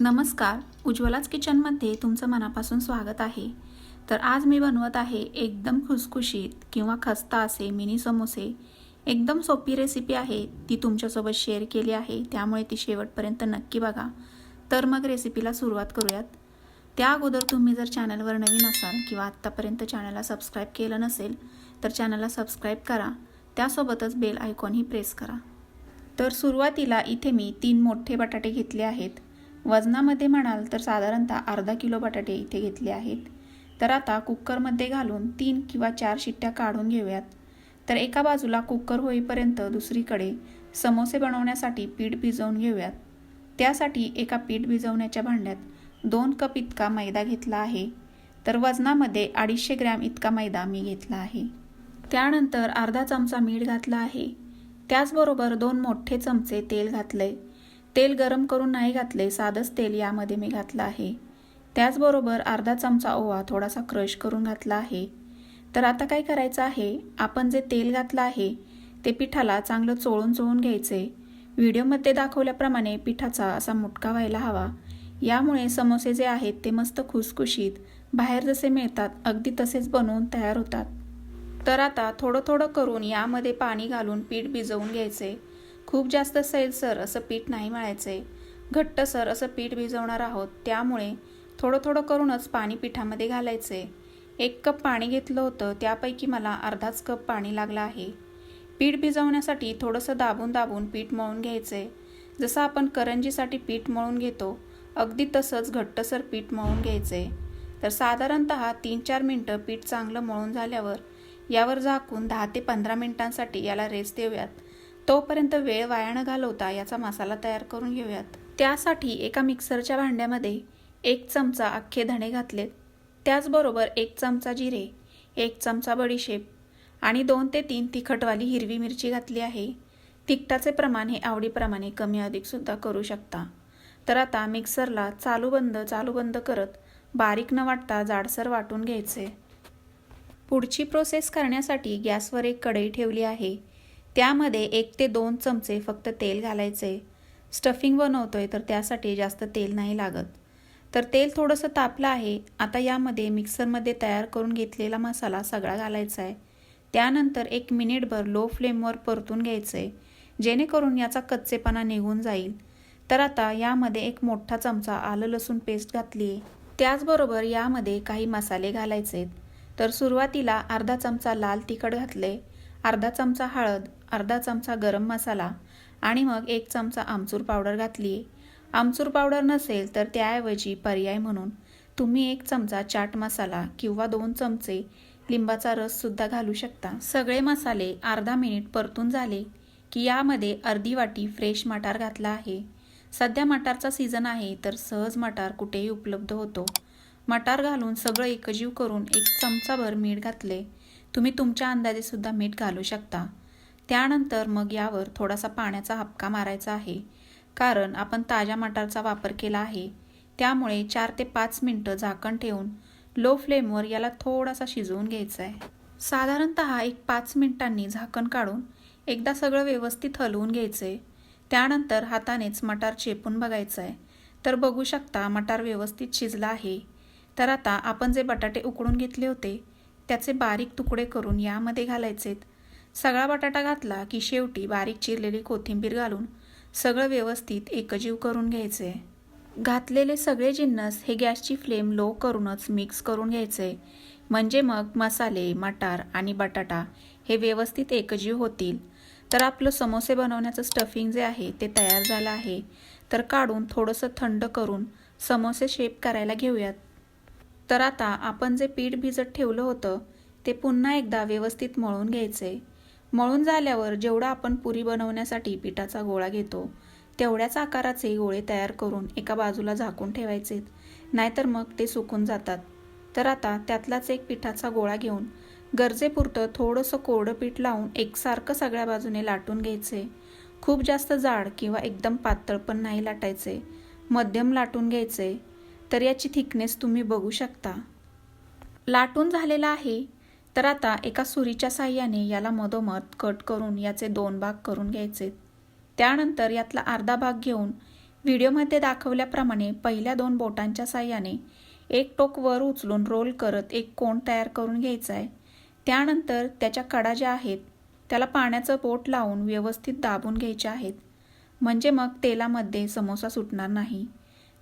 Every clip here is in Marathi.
नमस्कार उज्ज्वलाच किचनमध्ये तुमचं मनापासून स्वागत आहे. तर आज मी बनवत आहे एकदम खुसखुशीत किंवा खस्ता असे मिनी समोसे. एकदम सोपी रेसिपी आहे ती तुमच्यासोबत शेअर केली आहे त्यामुळे ती शेवटपर्यंत नक्की बघा. तर मग रेसिपीला सुरुवात करूयात. त्या अगोदर तुम्ही जर चॅनलवर नवीन असाल किंवा आत्तापर्यंत चॅनलला सबस्क्राईब केलं नसेल तर चॅनलला सबस्क्राईब करा. त्यासोबतच बेल आयकॉनही प्रेस करा. तर सुरुवातीला इथे मी तीन मोठे बटाटे घेतले आहेत. वजनामध्ये म्हणाल तर साधारणतः अर्धा किलो बटाटे इथे घेतले आहेत. तर आता कुकरमध्ये घालून तीन किंवा चार शिट्ट्या काढून घेऊयात. तर एका बाजूला कुकर होईपर्यंत दुसरीकडे समोसे बनवण्यासाठी पीठ भिजवून घेऊयात. त्यासाठी एका पीठ भिजवण्याच्या भांड्यात दोन कप इतका मैदा घेतला आहे. तर वजनामध्ये अडीचशे ग्रॅम इतका मैदा मी घेतला आहे. त्यानंतर अर्धा चमचा मीठ घातला आहे. त्याचबरोबर दोन मोठे चमचे तेल घातले तेल गरम करून नाही घातले साधंच तेल यामध्ये मी घातलं आहे. त्याचबरोबर अर्धा चमचा ओवा थोडासा क्रश करून घातला आहे. तर आता काय करायचं आहे? आपण जे तेल घातलं आहे ते पिठाला चांगलं चोळून चोळून घ्यायचे. व्हिडिओमध्ये दाखवल्याप्रमाणे पिठाचा असा मुटका व्हायला हवा. यामुळे समोसे जे आहेत ते मस्त खुसखुशीत बाहेर जसे मिळतात अगदी तसेच बनवून तयार होतात. तर आता थोडं थोडं करून यामध्ये पाणी घालून पीठ भिजवून घ्यायचे. खूप जास्त सैलसर असं पीठ नाही मळायचे घट्टसर असं पीठ भिजवणार आहोत. त्यामुळे थोडं थोडं करूनच पाणी पिठामध्ये घालायचे एक कप पाणी घेतलं होतं त्यापैकी मला अर्धाच कप पाणी लागलं आहे. पीठ भिजवण्यासाठी थोडंसं दाबून दाबून पीठ मळून घ्यायचे जसं आपण करंजीसाठी पीठ मळून घेतो अगदी तसंच घट्टसर पीठ मळून घ्यायचे तर साधारणत तीन चार मिनटं पीठ चांगलं मळून झाल्यावर यावर झाकून दहा ते पंधरा मिनिटांसाठी याला रेस्ट देऊयात. तोपर्यंत वेळ वाया न घालवता याचा मसाला तयार करून घेऊयात. त्यासाठी एका मिक्सरच्या भांड्यामध्ये एक चमचा अख्खे धणे घातलेत. त्याचबरोबर एक चमचा जिरे एक चमचा बडीशेप आणि दोन ते तीन तिखटवाली हिरवी मिरची घातली आहे. तिखटाचे प्रमाण हे आवडीप्रमाणे कमी अधिकसुद्धा करू शकता. तर आता मिक्सरला चालू बंद चालू बंद करत बारीक न वाटता जाडसर वाटून घ्यायचे. पुढची प्रोसेस करण्यासाठी गॅसवर एक कढई ठेवली आहे. त्यामध्ये एक ते दोन चमचे फक्त तेल घालायचे. स्टफिंग बनवतोय तर त्यासाठी जास्त तेल नाही लागत. तर तेल थोडंसं तापलं आहे. आता यामध्ये मिक्सरमध्ये तयार करून घेतलेला मसाला सगळा घालायचा आहे. त्यानंतर एक मिनिटभर लो फ्लेमवर परतून घ्यायचं. आहे जेणेकरून याचा कच्चेपणा निघून जाईल. तर आता यामध्ये एक मोठा चमचा आलं लसूण पेस्ट घातली आहे. त्याचबरोबर यामध्ये काही मसाले घालायचे आहेत तर सुरुवातीला अर्धा चमचा लाल तिखट घातले. अर्धा चमचा हळद अर्धा चमचा गरम मसाला आणि मग एक चमचा आमचूर पावडर घातली आमचूर पावडर नसेल तर त्याऐवजी पर्याय म्हणून तुम्ही एक चमचा चाट मसाला किंवा दोन चमचे लिंबाचा रससुद्धा घालू शकता. सगळे मसाले अर्धा मिनिट परतून झाले की यामध्ये अर्धी वाटी फ्रेश मटार घातला आहे. सध्या मटारचा सीझन आहे तर सहज मटार कुठेही उपलब्ध होतो. मटार घालून सगळं एकजीव करून एक चमचाभर मीठ घातले तुम्ही तुमच्या अंदाजेसुद्धा मीठ घालू शकता. त्यानंतर मग यावर थोडासा पाण्याचा हपका मारायचा आहे. कारण आपण ताज्या मटारचा वापर केला आहे. त्यामुळे चार ते पाच मिनटं झाकण ठेवून लो फ्लेमवर याला थोडासा शिजवून घ्यायचा आहे साधारणत एक पाच मिनिटांनी झाकण काढून एकदा सगळं व्यवस्थित हलवून घ्यायचं आहे त्यानंतर हातानेच मटार चेपून बघायचं आहे तर बघू शकता मटार व्यवस्थित शिजला आहे. तर आता आपण जे बटाटे उकडून घेतले होते त्याचे बारीक तुकडे करून यामध्ये घालायचेत. सगळा बटाटा घातला की शेवटी बारीक चिरलेली कोथिंबीर घालून सगळं व्यवस्थित एकजीव करून घ्यायचे. घातलेले सगळे जिन्नस हे गॅसची फ्लेम लो करूनच मिक्स करून घ्यायचे. म्हणजे मग मसाले मटार आणि बटाटा हे व्यवस्थित एकजीव होतील. तर आपलं समोसे बनवण्याचं स्टफिंग जे आहे ते तयार झालं आहे. तर काढून थोडंसं थंड करून समोसे शेप करायला घेऊयात. तर आता आपण जे पीठ भिजत ठेवलं होतं ते पुन्हा एकदा व्यवस्थित मळून घ्यायचे. मळून झाल्यावर जेवढा आपण पुरी बनवण्यासाठी पिठाचा गोळा घेतो तेवढ्याच आकाराचे गोळे तयार करून एका बाजूला झाकून ठेवायचे. नाहीतर मग ते सुकून जातात. तर आता त्यातलाच एक पिठाचा गोळा घेऊन गरजेपुरतं थोडंसं कोरडं पीठ लावून एकसारखं सगळ्या बाजूने लाटून घ्यायचे. खूप जास्त जाड किंवा एकदम पातळ पण नाही लाटायचे. मध्यम लाटून घ्यायचे. तर याची थिकनेस तुम्ही बघू शकता. लाटून झालेला आहे. तर आता एका सुरीच्या साह्याने याला मधोमध कट करून याचे दोन भाग करून घ्यायचे. त्यानंतर यातला अर्धा भाग घेऊन व्हिडिओमध्ये दाखवल्याप्रमाणे पहिल्या दोन बोटांच्या साह्याने एक टोक वर उचलून रोल करत एक कोण तयार करून घ्यायचा आहे त्यानंतर त्याच्या कडा ज्या आहेत त्याला पाण्याचं बोट लावून व्यवस्थित दाबून घ्यायच्या आहेत. म्हणजे मग तेलामध्ये समोसा सुटणार नाही.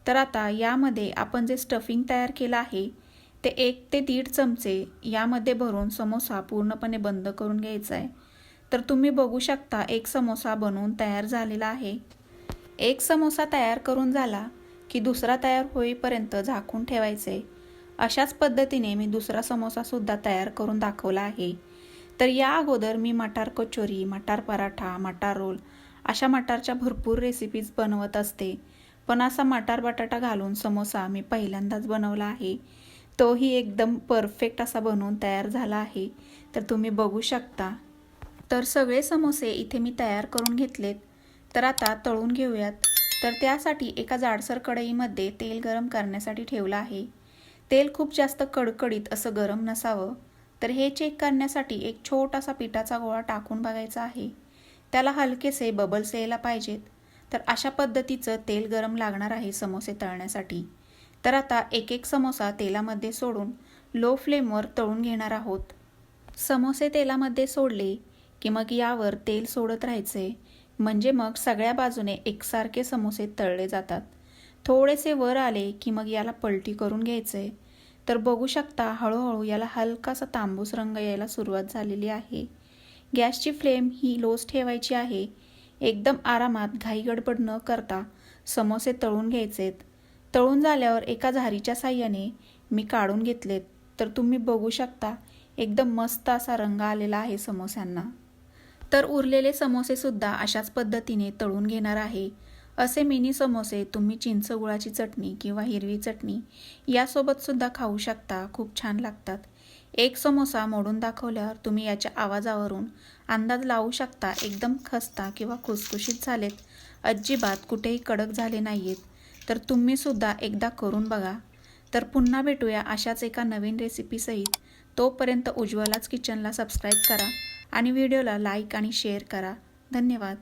तर आता यामध्ये आपण जे स्टफिंग तयार केलं आहे ते एक ते दीड चमचे यामध्ये भरून समोसा पूर्णपणे बंद करून घ्यायचा आहे. तर तुम्ही बघू शकता एक समोसा बनवून तयार झालेला आहे. एक समोसा तयार करून झाला की दुसरा तयार होईपर्यंत झाकून ठेवायचे. अशाच पद्धतीने मी दुसरा समोसासुद्धा तयार करून दाखवला आहे. तर या अगोदर मी मटार कचोरी मटार पराठा मटार रोल अशा मटारच्या भरपूर रेसिपीज बनवत असते. पण असा मटार बटाटा घालून समोसा मी पहिल्यांदाच बनवला आहे. तोही एकदम परफेक्ट असा बनवून तयार झाला आहे. तर तुम्ही बघू शकता. तर सगळे समोसे इथे मी तयार करून घेतलेत. तर आता तळून घेऊयात. तर त्यासाठी एका जाडसर कढईमध्ये तेल गरम करण्यासाठी ठेवलं आहे. तेल खूप जास्त कडकडीत असं गरम नसावं. तर हे चेक करण्यासाठी एक छोटासा पिठाचा गोळा टाकून बघायचा आहे. त्याला हलकेसे बबल्स यायला पाहिजेत. तर अशा पद्धतीचं तेल गरम लागणार आहे समोसे तळण्यासाठी. तर आता एक एक समोसा तेलामध्ये सोडून लो फ्लेमवर तळून घेणार आहोत. समोसे तेलामध्ये सोडले की मग यावर तेल सोडत राहायचे. म्हणजे मग सगळ्या बाजूने एकसारखे समोसे तळले जातात. थोडेसे वर आले की मग याला पलटी करून घ्यायचे. तर बघू शकता हळूहळू याला हलकासा तांबूस रंग यायला सुरुवात झालेली आहे. गॅसची फ्लेम ही लोच ठेवायची आहे. एकदम आरामात घाई गडबड न करता समोसे तळून घ्यायचेत. तळून झाल्यावर एका झारीच्या साह्याने मी काढून घेतलेत. तर तुम्ही बघू शकता एकदम मस्त असा रंग आलेला आहे समोस्यांना. तर उरलेले समोसेसुद्धा अशाच पद्धतीने तळून घेणार आहे. असे मिनी समोसे तुम्ही चिंच गुळाची चटणी किंवा हिरवी चटणी यासोबतसुद्धा खाऊ शकता खूप छान लागतात. एक समोसा मोडून दाखवल्यावर तुम्ही याच्या आवाजावरून अंदाज लावू शकता एकदम खस्ता किंवा खुसखुशीत झालेत. अजिबात कुठेही कडक झाले नाही आहेत तर तुम्हीसुद्धा एकदा करून बघा. तर पुन्हा भेटूया अशाच एका नवीन रेसिपीसहित तोपर्यंत उज्ज्वलाच किचनला सबस्क्राईब करा आणि व्हिडिओला लाईक आणि शेअर करा. धन्यवाद.